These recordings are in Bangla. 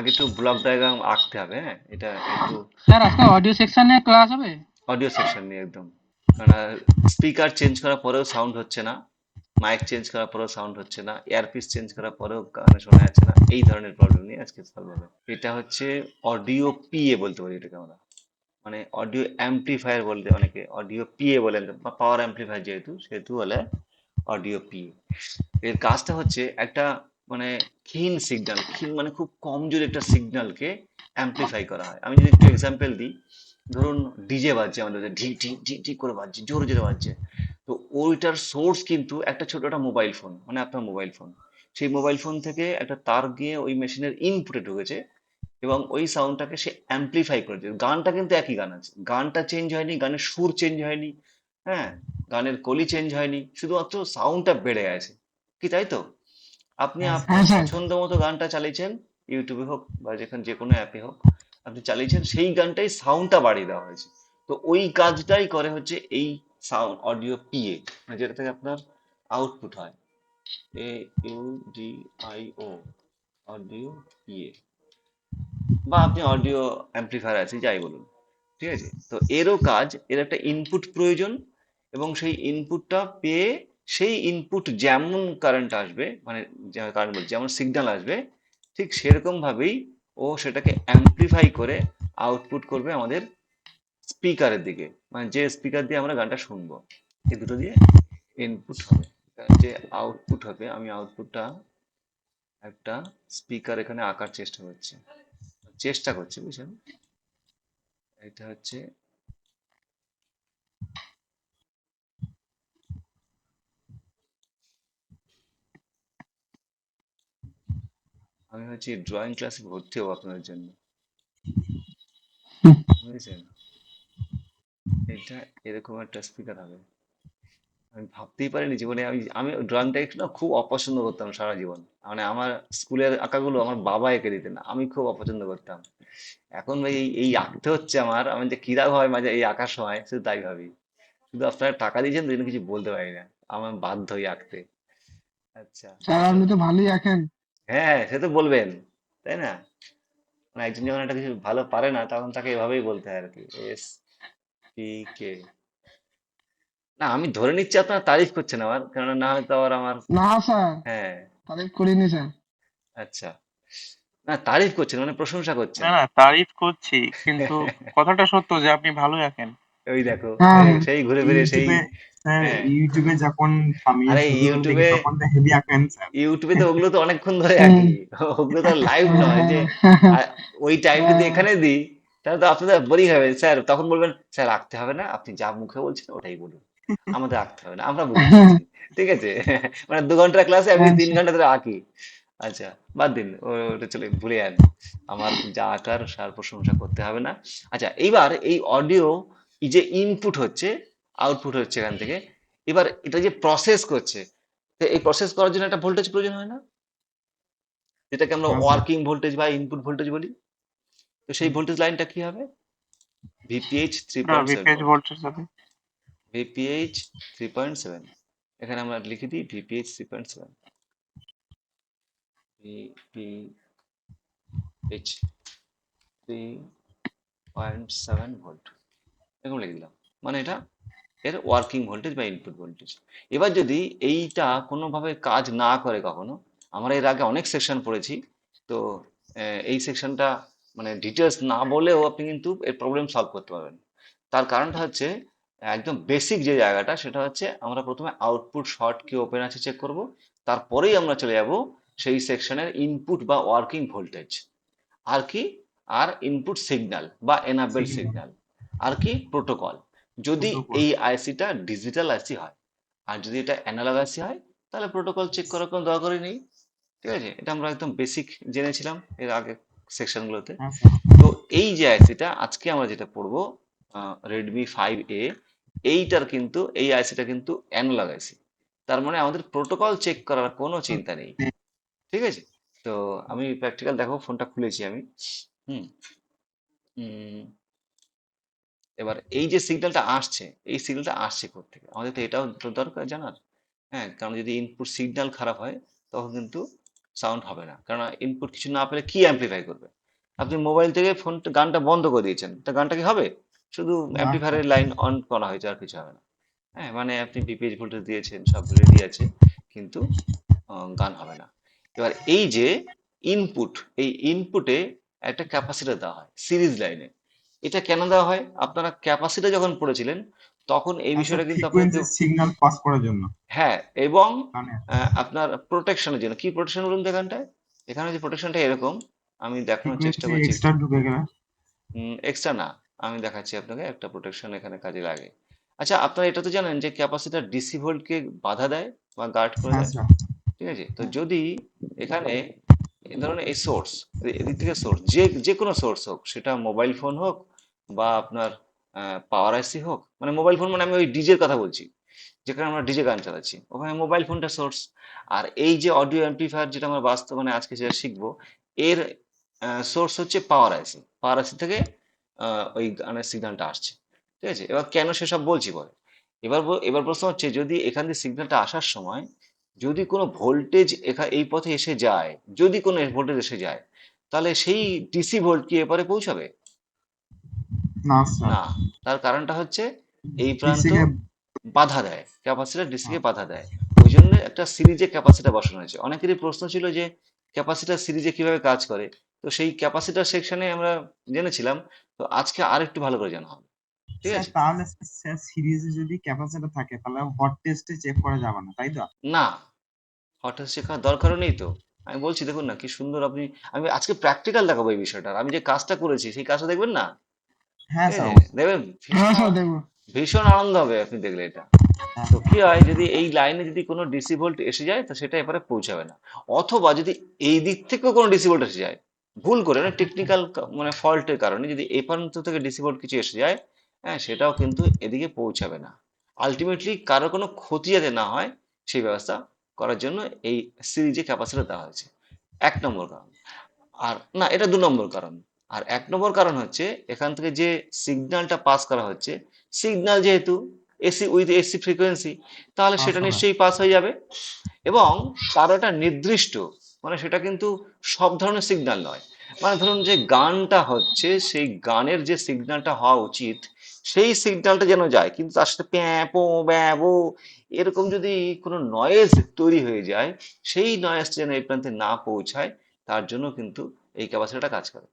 আগে একটু ব্লক ডায়াগ্রাম আঁকতে হবে হ্যাঁ? এটা একটু স্যার আজকে অডিও সেকশনে ক্লাস হবে? অডিও সেকশন নিয়ে একদম। কারণ স্পিকার চেঞ্জ করার পরেও সাউন্ড হচ্ছে না মাইক চেঞ্জ করার পরেও সাউন্ড হচ্ছে না এয়ারপিস চেঞ্জ করার পরেও গানে শোনা যাচ্ছে না এই ধরনের প্রবলেম নিয়ে আজকে সলভ হবে। এটা হচ্ছে অডিও পিএ বলতে পারি এটাকে আমরা। মানে অডিও অ্যাম্পলিফায়ার বলতে অনেকে অডিও পিএ বলেন পাওয়ার অ্যাম্পলিফায়ার যেহেতু সেহেতু বলে অডিও পিএ এর কাজটা হচ্ছে একটা মানে ক্ষীণ সিগন্যাল ক্ষীণ মানে খুব কমজোর একটা সিগন্যালকে অ্যাম্পলিফাই করা হয়। আমি যদি একটু এক্সাম্পল দিই, ধরুন ডিজে বাজছে আমাদের ঢি ঢিক ঢিক ঢিক করে বাজছে, জোরে জোরে বাজছে। তো ওইটার সোর্স কিন্তু একটা ছোট একটা মোবাইল ফোন মানে আপনার মোবাইল ফোন সেই মোবাইল ফোন থেকে একটা তার গিয়ে ওই মেশিনের ইনপুটে ঢুকেছে এবং ওই সাউন্ডটাকে সে অ্যাম্পলিফাই দিয়েছে গানটা কিন্তু একই গান আছে। গানটা চেঞ্জ হয়নি, গানের সুর চেঞ্জ হয়নি হ্যাঁ? গানের কলি চেঞ্জ হয়নি, শুধুমাত্র সাউন্ডটা বেড়ে গেছে। কি তাই তো? আপনি আপনার হ্যাঁ, পছন্দ মতো গানটা চালিয়েছেন ইউটিউবে হোক বা যেখানে যে কোনো অ্যাপে হোক আপনি চালিয়েছেন সেই গানটাই সাউন্ডটা বাড়িয়ে দেওয়া হয়েছে। তো ওই কাজটাই করে হচ্ছে এই সাউন্ড অডিও পিএ মানে যেটা থেকে আপনার আউটপুট হয়। A U D I O audio PA বা আপনি অডিও অ্যাম্পলিফায়ার আছে যাই বলুন ঠিক আছে? তো এরও কাজ এর একটা ইনপুট প্রয়োজন এবং সেই ইনপুটটা পেয়ে সেই ইনপুট যেমন কারেন্ট আসবে মানে কারেন্ট বলছি, যেমন সিগন্যাল আসবে, ঠিক সেরকমভাবেই ও সেটাকে অ্যাম্পলিফাই করে আউটপুট করবে আমাদের স্পিকারের দিকে। মানে যে স্পিকার দিয়ে আমরা গানটা শুনব, এই দুটো দিয়ে ইনপুট হবে। যে আউটপুট হবে, আমি আউটপুটটা একটা স্পিকার এখানে আঁকার চেষ্টা করছি। চেষ্টা করছি, বুঝছেন? এটা হচ্ছে আমি হচ্ছে ড্রয়িং ক্লাসে ভর্তি হব আপনাদের জন্য। বুঝেছেন? এটা এরকম একটা স্পিকার হবে। আমি ভাবতেই পারিনি জীবনে আমি আমি ড্রয়িংটা একটু না খুব অপছন্দ করতাম সারা জীবন। মানে আমার স্কুলের আঁকাগুলো আমার বাবা এঁকে দিতেন আমি খুব অপছন্দ করতাম। এখন ভাই এই এই আঁকতে হচ্ছে আমার আমি যে কিরাম হয় মাঝে এই আঁকার সময় শুধু তাই ভাবি। শুধু আপনারা টাকা দিয়েছেন তো কিছু বলতে পারি না। আমার বাধ্য হই আঁকতে। আচ্ছা। আপনি তো ভালোই আঁকেন। হ্যাঁ সে তো বলবেন তাই না? মানে একজন যখন একটা কিছু ভালো পারে না তখন তাকে এভাবেই বলতে হয় আর কি এস পি কে। না আমি ধরে নিচ্ছি আপনার তারিফ করছেন আমার কেননা না হয়তো আবার আমার না স্যার। হ্যাঁ। তারিফ করিনি স্যার। আচ্ছা। না তারিফ করছেন মানে প্রশংসা করছেন। না না তারিফ করছি কিন্তু কথাটা সত্য যে আপনি ভালো আঁকেন ওই দেখো হ্যাঁ। সেই- ঘুরে ফিরে সেই স্যার হ্যাঁ। ইউটিউবে যখন আমি আরে ইউটিউবে- তখন তো হেভি আঁকেন স্যার। ইউটিউবে তো ওগুলো তো অনেকক্ষণ ধরে আঁকি। ওগুলো তো লাইভ নয় যে ওই টাইম যদি এখানে দিই তাহলে তো আপনাদের বোরিং হবে স্যার তখন বলবেন স্যার আঁকতে হবে না আপনি যা মুখে বলছেন ওটাই বলুন। আমাদের আঁকতে হবে না আমরা ঠিক আছে? মানে দু ঘণ্টা ক্লাসে আমি তিন ঘণ্টা ধরে আঁকি। আচ্ছা বাদ দিন ওটা চলে ভুলে যান। আমার যা আঁকার সার প্রশংসা করতে হবে না। আচ্ছা এইবার এই অডিও যে ইনপুট হচ্ছে আউটপুট হচ্ছে এখান থেকে। এবার এটা যে প্রসেস করছে তো এই প্রসেস করার জন্য একটা ভোল্টেজ প্রয়োজন হয় না? যেটাকে আমরা ওয়ার্কিং ভোল্টেজ বা ইনপুট ভোল্টেজ বলি। তো সেই ভোল্টেজ লাইনটা কি হবে? VPH three VPH three point seven এখানে আমরা লিখে দিই VPH three point seven VPH three point seven volt এরকম লিখে দিলাম। মানে এটা এর ওয়ার্কিং ভোল্টেজ বা ইনপুট ভোল্টেজ এবার যদি এইটা কোনোভাবে কাজ না করে কখনো আমরা এর আগে অনেক সেকশন পড়েছি তো এই সেকশনটা মানে ডিটেলস না বলেও আপনি কিন্তু এর প্রবলেম সলভ করতে পারবেন। তার কারণটা হচ্ছে একদম বেসিক যে জায়গাটা সেটা হচ্ছে আমরা প্রথমে আউটপুট শর্ট কি ওপেন আছে চেক করব তারপরেই আমরা চলে যাব সেই সেকশনের ইনপুট বা ওয়ার্কিং ভোল্টেজ আর কি? আর ইনপুট সিগন্যাল বা এনাবেল. সিগন্যাল আর কি? প্রোটোকল যদি. এই আইসিটা ডিজিটাল আইসি হয়। আর যদি এটা অ্যানালগ আইসি হয় তাহলে প্রোটোকল চেক করার কোনো দরকারই নেই। ঠিক আছে? এটা আমরা একদম বেসিক জেনেছিলাম এর আগে সেকশনগুলোতে হ্যাঁ তো এই যে আইসিটা আজকে আমরা যেটা পড়ব রেডমি ফাইভ এ এইটার কিন্তু এই আইসিটা কিন্তু অ্যানালগ আইসি তার মানে আমাদের প্রোটোকল চেক করার কোনো চিন্তা নেই। ঠিক আছে? তো আমি প্র্যাকটিক্যাল দেখো ফোনটা খুলেছি আমি। হুম। উম, এবার এই যে সিগন্যালটা আসছে এই সিগন্যালটা আসছে থেকে আমাদের তো এটাও দরকার জানার। হ্যাঁ কারণ যদি ইনপুট সিগন্যাল খারাপ হয় তখন কিন্তু সাউন্ড হবে না। কারণ ইনপুট কিছু না পেলে কি অ্যাম্পলিফাই করবে? আপনি মোবাইল থেকে ফোন গানটা বন্ধ করে দিয়েছেন। তা গানটা কি হবে? শুধু অ্যাম্পলিফায়ারের লাইন অন করা হয়েছে আর কিছু হবে না। হ্যাঁ মানে আপনি বিপিএইচ ভোল্টেজ দিয়েছেন সব রেডি আছে কিন্তু গান হবে না। এবার এই যে ইনপুট এই ইনপুটে একটা ক্যাপাসিটার দেওয়া হয় সিরিজ লাইনে এটা কেন দেওয়া হয়? আপনারা ক্যাপাসিটার যখন পড়েছিলেন তখন এই বিষয়টা কিন্তু আপনাদের সিগন্যাল পাস করার জন্য। হ্যাঁ এবং আপনার প্রোটেকশনের জন্য। কি প্রোটেকশন বলুন এখানটায় এখানে যে প্রোটেকশনটা এরকম আমি দেখানোর চেষ্টা করছি। এক্সট্রা ঢুকে গেলে। এক্সট্রা না আমি দেখাচ্ছি আপনাকে একটা প্রোটেকশন এখানে কাজে লাগে। আচ্ছা আপনারা এটা তো জানেন যে ক্যাপাসিটার ডিসি ভোল্টকে বাধা দেয় বা গার্ড করে দেয়। ঠিক আছে? তো যদি এখানে এই ধরুন এই সোর্স এদিক থেকে সোর্স যে যে কোনো সোর্স হোক, সেটা মোবাইল ফোন হোক বা আপনার পাওয়ার আইসি হোক মানে মোবাইল ফোন মানে আমি ওই ডিজের কথা বলছি, যেখানে আমরা ডিজে গান চালাচ্ছি, ওখানে মোবাইল ফোনটা সোর্স আর এই যে অডিও অ্যাম্পলিফায়ার যেটা আমরা বাস্তব মানে আজকে যেটা শিখব, এর সোর্স হচ্ছে পাওয়ার আইসি পাওয়ার আইসি থেকে ওই গানের সিগন্যালটা আসছে, ঠিক আছে? এবার কেন সেসব বলছি পরে? এবার এবার প্রশ্ন হচ্ছে, যদি এখান দিয়ে সিগন্যালটা আসার সময় যদি কোনো ভোল্টেজ এখা এই পথে এসে যায় যদি কোনো ভোল্টেজ এসে যায় তাহলে সেই ডিসি ভোল্ট কি এপারে পৌঁছাবে? না তার কারণটা হচ্ছে এই প্রান্ত বাধা দেয় ক্যাপাসিটার ডিসিকে বাধা দেয়। ওই জন্য একটা সিরিজে ক্যাপাসিটার বসানো হয়েছে। অনেকেরই প্রশ্ন ছিল যে ক্যাপাসিটার সিরিজে কীভাবে কাজ করে? তো সেই ক্যাপাসিটার সেকশনে আমরা জেনেছিলাম। তো আজকে আর একটু ভালো করে জানা হবে। ঠিক আছে। তাহলে স্যার সিরিজে যদি ক্যাপাসিটর থাকে তাহলে হট টেস্টে চেক করা যাবে না তাই তো? না হঠাৎ শেখার দরকারও নেই তো। আমি বলছি দেখুন না কি সুন্দর আপনি আমি আজকে প্র্যাকটিক্যাল দেখাবো এই বিষয়টার। আমি যে কাজটা করেছি সেই কাজটা দেখবেন না? হ্যাঁ স্যার দেখবেন? হ্যাঁ ভীষণ আনন্দ হবে আপনি দেখলে এটা। হ্যাঁ। তো কি হয় যদি এই লাইনে যদি কোনো ডিসি ভোল্ট এসে যায় তো সেটা এবারে পৌঁছাবে না। অথবা যদি এই দিক থেকেও কোনো ডিসি ভোল্ট এসে যায় ভুল করে মানে টেকনিক্যাল মানে ফল্টের কারণে যদি এই প্রান্ত থেকে ডিসি ভোল্ট কিছু এসে যায় হ্যাঁ সেটাও কিন্তু এদিকে পৌঁছাবে না। আলটিমেটলি কারও কোনো ক্ষতি যাতে না হয় সেই ব্যবস্থা করার জন্য এই সিরিজে ক্যাপাসিটি দেওয়া হয়েছে। এক নম্বর কারণ। আর না এটা দু নম্বর কারণ। আর এক নম্বর কারণ হচ্ছে এখান থেকে যে সিগন্যালটা পাস করা হচ্ছে সিগন্যাল যেহেতু এসি উইথ এসি ফ্রিকোয়েন্সি তাহলে সেটা নিশ্চয়ই পাস হয়ে যাবে। এবং তার একটা নির্দিষ্ট মানে সেটা কিন্তু সব ধরনের সিগন্যাল নয়। মানে ধরুন যে গানটা হচ্ছে সেই গানের যে সিগন্যালটা হওয়া উচিত সেই সিগন্যালটা যেন যায়, কিন্তু তার সাথে প্যাঁ, পো, ব্যাঁ, বো এরকম যদি কোনো নয়েজ তৈরি হয়ে যায়, সেই নয়েজটা যেন এই প্রান্তে না পৌঁছায়, তার জন্য কিন্তু এই ক্যাপাসিটারটা কাজ করে।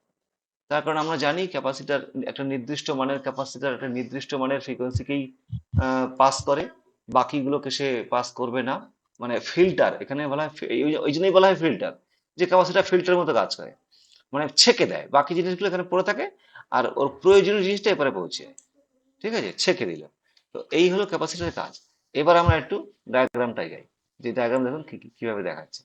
তার কারণ আমরা জানি ক্যাপাসিটার একটা নির্দিষ্ট মানের ক্যাপাসিটার একটা নির্দিষ্ট মানের ফ্রিকোয়েন্সিকেই পাস করে, বাকিগুলোকে সে পাস করবে না। মানে ফিল্টার এখানে বলা হয় ওই জন্যই বলা হয় ফিল্টার যে ক্যাপাসিটার ফিল্টারের মতো কাজ করে। মানে ছেকে দেয়, বাকি জিনিসগুলো এখানে পড়ে থাকে, আর ওর প্রয়োজনীয় জিনিসটা এপারে পৌঁছে। ঠিক আছে? ছেঁকে দিলাম। তো এই হলো ক্যাপাসিটারের কাজ। এবার আমরা একটু ডায়াগ্রামটাই যাই যে ডায়াগ্রাম দেখুন কীভাবে দেখাচ্ছে।